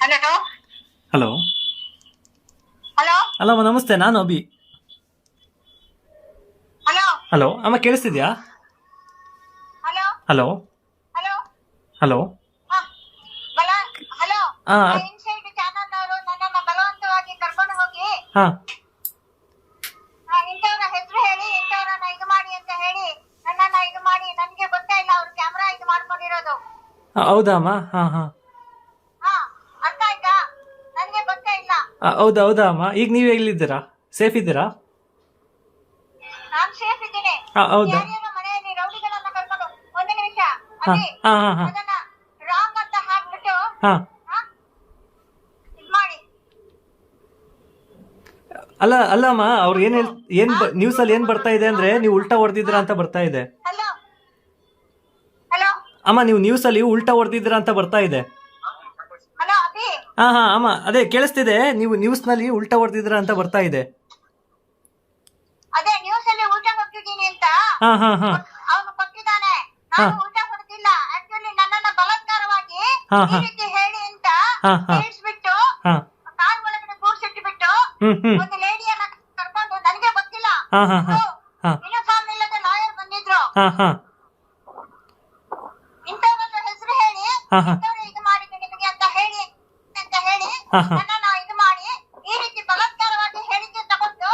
Hello hello hello ನಮಸ್ತೆ ನಾನು Abhi. Hello hello ಅಮ್ಮ ಕೇಳಿಸ್ತಿದ್ಯಾ? ಹಲೋ ಹಲೋ ಹಲೋ ಹಲೋ ಹಾ ಬಲ ಹಲೋ? ಆ. ಇನ್ಸೈಡ್ ಚಾನಲ್ ಅವರು ನನ್ನನ್ನ ಬಲವಂತವಾಗಿ ಕರ್ಕೊಂಡು ಹೋಗಿ. ಹಾ. ಆ, ಇಂಥವ್ರ ಹೆಸರು ಹೇಳಿ ಇಂಥವ್ರನ್ನ ಇದು ಮಾಡಿ ಅಂತ ಹೇಳಿ ನನ್ನನ್ನ ಇದು ಮಾಡಿ ನನ್ಗೆ ಗೊತ್ತೇ ಇಲ್ಲ ಅವ್ರು ಕ್ಯಾಮ್ರಾ ಇದು ಮಾಡ್ಕೊಂಡಿರೋದು. ಹೌದಾ ಅಮ್ಮ? ಹಾಂ ಹಾ ಅರ್ಥ ಆಯ್ತಾ ನನ್ಗೆ ಗೊತ್ತೇ ಇಲ್ಲ ಹೌದಾ ಹೌದಾ ಅಮ್ಮ? ಈಗ ನೀವು ಎಲ್ಲಿದ್ದೀರಾ? ಸೇಫ್ ಇದ್ದೀರಾ? ನಾನ್ ಸೇಫ್ ಇದ್ದೀನಿ. ಹಾಂ ಹೌದಾ? ಯಾರ್ಯಾರ ಮನೆಯಲ್ಲಿ ರೌಡಿಗಳನ್ನ ಕರ್ಕೊಂಡು ಒಂದು ನಿಮಿಷ. ಹಾಂ ಹಾಂ ಹಾಂ ಹಾಂ. ಅದನ್ನ ರಾಂಗ್ ಅಂತ ಹಾಕ್ಬಿಟ್ಟು ಹಾಂ. ಹಾ? ಇದ್ ಮಾಡಿ. ಅಲ್ಲ ಅಲ್ಲಮ್ಮ ಅವ್ರು ಏನ್ ಏನ್ ಏನು ಬ ನ್ಯೂಸಲ್ಲಿ ಏನು ಬರ್ತಾ ಇದೆ ಅಂದ್ರೆ ನೀವು ಉಲ್ಟಾ ಹೊಡೆದಿದ್ರ ಅಂತ ಬರ್ತಾ ಇದೆ. ಹಲೋ? ಹಲೋ? ಅಮ್ಮ ನೀವು ನ್ಯೂಸ್ ಅಲ್ಲಿ ಉಲ್ಟಾ ಹೊಡೆದಿದ್ರ ಅಂತ ಬರ್ತಾ ಇದೆ. ಹಾಂ ಹಾ ಅಮ್ಮ ಅದೇ ಕೇಳಿಸ್ತಿದೆ. ನೀವು ನ್ಯೂಸ್ನಲ್ಲಿ ಉಲ್ಟಾ ಹೊಡೆದಿದ್ರ ಅಂತ ಬರ್ತಾ ಇದೆ. ಅದೇ ನ್ಯೂಸ್ ಅಲ್ಲಿ ಊಟ ಕೊಟ್ಟಿದ್ದೀನಿ ಅಂತ. ಹಾ ಹಾ ಹಾ. ಅವನು ಕೊಟ್ಟಿದ್ದಾನೆ. ನಾನು ಊಟ ಕೊಡ್ತಿಲ್ಲ ಆಕ್ಚುಲಿ ನನ್ನನ್ನ ಬಲಾತ್ಕಾರವಾಗಿ ಹಾ, ಈ ಹಾ. ರೀತಿ ಹೇಳಿ ಅಂತ ಹಾ, ಹಾ. ಹೇಳಿಸ್ಬಿಟ್ಟು ಹಾಂ. ಕಾರ್ ಒಳಗಡೆ ಕೂರ್ಸಿಟ್ಬಿಟ್ಟು ಹ್ಞೂ ಹ್ಞೂ ಒಂದು ಲೇಡಿಯನ್ನ ಕರ್ಕೊಂಡು ನನಗೆ ಗೊತ್ತಿಲ್ಲ. ಹಾ ಹಾ ಹಾಂ. ಹಾಂ. ಯೂನಿಫಾರ್ಮ್ ಇಲ್ಲದ ಲಾಯರ್ ಬಂದಿದ್ರು. ಹಾ ಹಾ. ಇಂಥವ್ರನ್ನ ಹೆಸರು ಹೇಳಿ ಹಾ, ಹಾ. ಇಂಥವ್ರು ಇದು ಮಾಡಿದ್ದು ನಿಮಗೆ ಅಂತ ಹೇಳಿ ಅಂತ ಹೇಳಿ ಹಾ, ಹಾ. ನನ್ನನ್ನ ಇದು ಮಾಡಿ ಈ ರೀತಿ ಬಲಾತ್ಕಾರವಾಗಿ ಹೇಳಿಕೆ ತಗೊಂಡು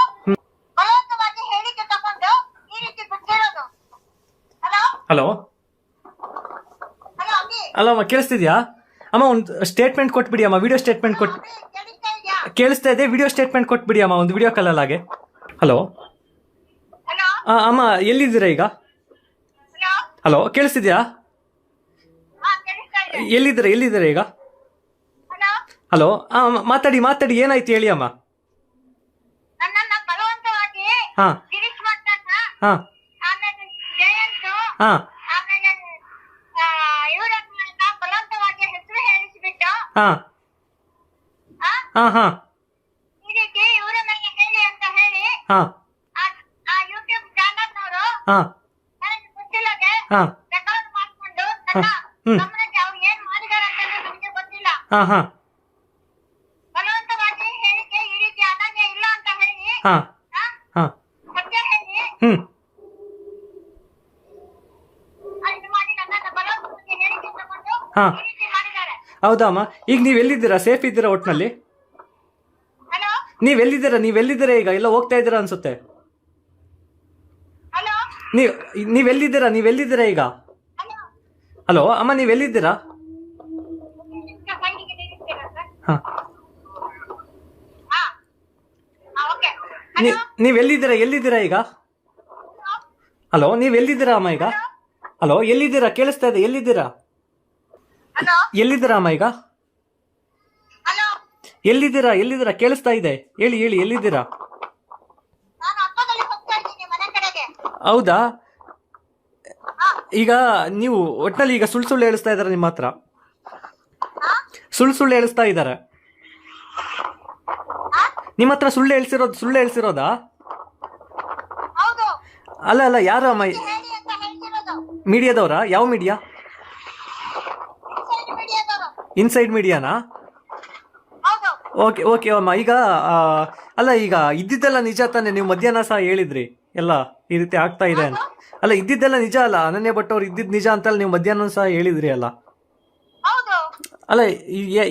ಬಲವಂತವಾಗಿ ಹೇಳಿಕೆ ತಗೊಂಡು ಈ ರೀತಿ ಬಿಟ್ಟಿರೋದು. ಹಲೋ ಹಲೋ ಹಲೋ ಅಭಿ ಅಲ್ಲ ಅಮ್ಮ ಕೇಳಿಸ್ತಿದ್ಯಾ? ಅಮ್ಮ ಒಂದು ಸ್ಟೇಟ್ಮೆಂಟ್ ಕೊಟ್ಬಿಡಿ ಅಮ್ಮ ವಿಡಿಯೋ ಸ್ಟೇಟ್ಮೆಂಟ್ ಕೊಟ್ಟು ಅಭಿ ಕೇಳಿಸ್ತಾ ಇದ್ಯಾ? ಕೇಳಿಸ್ತಾ ಇದೆ ವಿಡಿಯೋ ಸ್ಟೇಟ್ಮೆಂಟ್ ಕೊಟ್ಬಿಡಿ ಅಮ್ಮ ಒಂದು ವಿಡಿಯೋ ಕಾಲಲ್ಲಿ ಹಾಗೆ ಹಲೋ ಹಲೋ ಅಮ್ಮ ಎಲ್ಲಿದ್ದೀರಾ ಈಗ? ಹಲೋ ಹಲೋ ಕೇಳಿಸ್ತಿದ್ಯಾ? ಹಾ ಕೇಳಿಸ್ತಾ ಇದೆ. ಎಲ್ಲಿದ್ದೀರಾ ಎಲ್ಲಿದ್ದೀರಾ ಈಗ? ಹಲೋ ಆ ಮಾತಾಡಿ ಮಾತಾಡಿ ಏನಾಯ್ತು ಹೇಳಿ ಅಮ್ಮ. ನನ್ನನ್ನ ಬಲವಂತವಾಗಿ ಹಾ. ಗಿರೀಶ್ ಮಟ್ಟನ್ನ ಹಾ. ಆಮೇಲೆ ಜಯಂತ್? ಹಾಂ. ಆಮೇಲೆ ಇವರನ್ನ ಬಲವಂತವಾಗಿ ಹೆಸರು ಹೇಳಿಸ್ಬಿಟ್ಟು? ಹಾಂ. ಆ, ಹಾ ಹಾ. ಈ ರೀತಿ ಇವರ ಮೇಲೆ ಹೇಳಿ ಅಂತ ಹೇಳಿ ಹಾ. ಆ- ಆ ಯೂಟ್ಯೂಬ್ ಚಾನಲ್ನವರು ಹಾಂ. ನನಗೆ ಗೊತ್ತಿಲ್ಲದೆ ಹಾಂ. ರೆಕಾರ್ಡ್ ಮಾಡ್ಕೊಂಡು ನನ್ನ ಹ್ಮ್. ಗಮನಕ್ಕೆ ಅವ್ರು ಏನ್ ಮಾಡಿದಾರೆ ಅಂತ ನನಗೆ ಗೊತ್ತಿಲ್ಲ. ಹಾಂ ಹಾಂ ಬಲವಂತವಾಗಿ ಹೇಳಿಕೆ ಈ ರೀತಿ ಅನನ್ಯ ಇಲ್ಲ ಅಂತ ಹೇಳಿ ಹಾಂ ಆ, ಹಾಂ ಸತ್ಯ ಹೇಳಿ ಹ್ಞೂ ಆ, ಇದು ಮಾಡಿ ನನ್ನನ್ನ ಹಾ. ರೀತಿ ಮಾಡಿದ್ದಾರೆ ಹೌದಾ ಅಮ್ಮ? ಈಗ ನೀವು ಎಲ್ಲಿದ್ದೀರಾ? ಸೇಫ್ ಇದ್ದೀರಾ ಒಟ್ನಲ್ಲಿ? ನೀವ್ ಎಲ್ಲಿದ್ದೀರಾ? ನೀವು ಎಲ್ಲಿದ್ದೀರಾ ಈಗ? ಎಲ್ಲ ಹೋಗ್ತಾ ಇದ್ದೀರಾ ಅನ್ಸುತ್ತೆ. ನೀವ್ ನೀವು ಎಲ್ಲಿದ್ದೀರಾ? ನೀವು ಎಲ್ಲಿದ್ದೀರಾ ಈಗ? ಹಲೋ ಅಮ್ಮ ನೀವು ಎಲ್ಲಿದ್ದೀರಾ ಸೈಡಿಗೆ ನಿಲ್ಲಿಸ್ತೀರಾ ಸರ್ ಹಾಂ ಹಾ ಹಾ ಓಕೆ ನೀ ನೀವು ಎಲ್ಲಿದ್ದೀರಾ ಎಲ್ಲಿದ್ದೀರಾ ಈಗ? ಹಲೋ ನೀವ್ ಎಲ್ಲಿದ್ದೀರಾ ಅಮ್ಮ ಈಗ? ಹಲೋ ಎಲ್ಲಿದ್ದೀರಾ? ಕೇಳಿಸ್ತಾ ಇದೆ ಎಲ್ಲಿದ್ದೀರಾ? ಎಲ್ಲಿದ್ದೀರಾ ಅಮ್ಮ ಈಗ? ಎಲ್ಲಿದ್ದೀರಾ ಎಲ್ಲಿದ್ದೀರಾ? ಕೇಳಿಸ್ತಾ ಇದೆ. ಹೇಳಿ ಹೇಳಿ ಎಲ್ಲಿದ್ದೀರಾ? ಹೌದಾ? ಈಗ ನೀವು ಒಟ್ಟಿನಲ್ಲಿ ಈಗ ಸುಳ್ಳು ಸುಳ್ಳು ಹೇಳಿಸ್ತಾ ಇದ್ದಾರೆ ನಿಮ್ಮ ಹತ್ರ. ಸುಳ್ಳು ಸುಳ್ಳು ಹೇಳಿಸ್ತಾ ಇದ್ದಾರೆ ನಿಮ್ಮ ಹತ್ರ ಸುಳ್ಳು ಹೇಳ್ಸಿರೋದು ಸುಳ್ಳು ಹೇಳ್ಸಿರೋದಾ? ಹೌದು. ಅಲ್ಲ ಅಲ್ಲ ಯಾರು ಅಮ್ಮ? ಹೇಳಿ ಅಂತ ಹೇಳ್ತಿರೋದು. ಮೀಡಿಯಾದವರಾ? ಯಾವ ಮೀಡಿಯಾ? ಮೀಡಿಯಾದವರು. ಇನ್ಸೈಡ್ ಮೀಡಿಯಾನಾ? ಹೌದು. ಓಕೆ ಓಕೆ ಅಮ್ಮ. ಈಗ ಆ, ಅಲ್ಲ ಈಗ ಇದ್ದಿದ್ದೆಲ್ಲ ನಿಜ ತಾನೆ? ನೀವು ಮಧ್ಯಾಹ್ನ ಸಹ ಹೇಳಿದ್ರಿ. ಎಲ್ಲ ಈ ರೀತಿ ಆಗ್ತಾ ಇದೆ ಅಂತ. ಅಲ್ಲ ಇದ್ದಿದ್ದೆಲ್ಲ ನಿಜ ಅಲ್ಲ? ಅನನ್ಯ ಭಟ್ ಅವ್ರು ಇದ್ದಿದ್ದು ನಿಜ ಅಂತಲ್ಲ ನೀವು ಮಧ್ಯಾಹ್ನ ಸಹ ಹೇಳಿದ್ರಿ ಅಲ್ಲ? ಹೌದು. ಅಲ್ಲ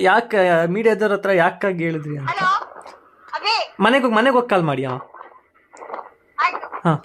ಯಾಕೆ ಮೀಡಿಯಾದವ್ರ ಹತ್ರ ಯಾಕಾಗಿ ಹೇಳಿದ್ರಿ ಅಂತ? ಹಲೋ ಮನೆಗೆ ಹೋಗಿ ಮನೆಗೆ ಹೋಗಿ ಕಾಲ್ ಮಾಡಿ ಹಾಂ ಹಾಂ.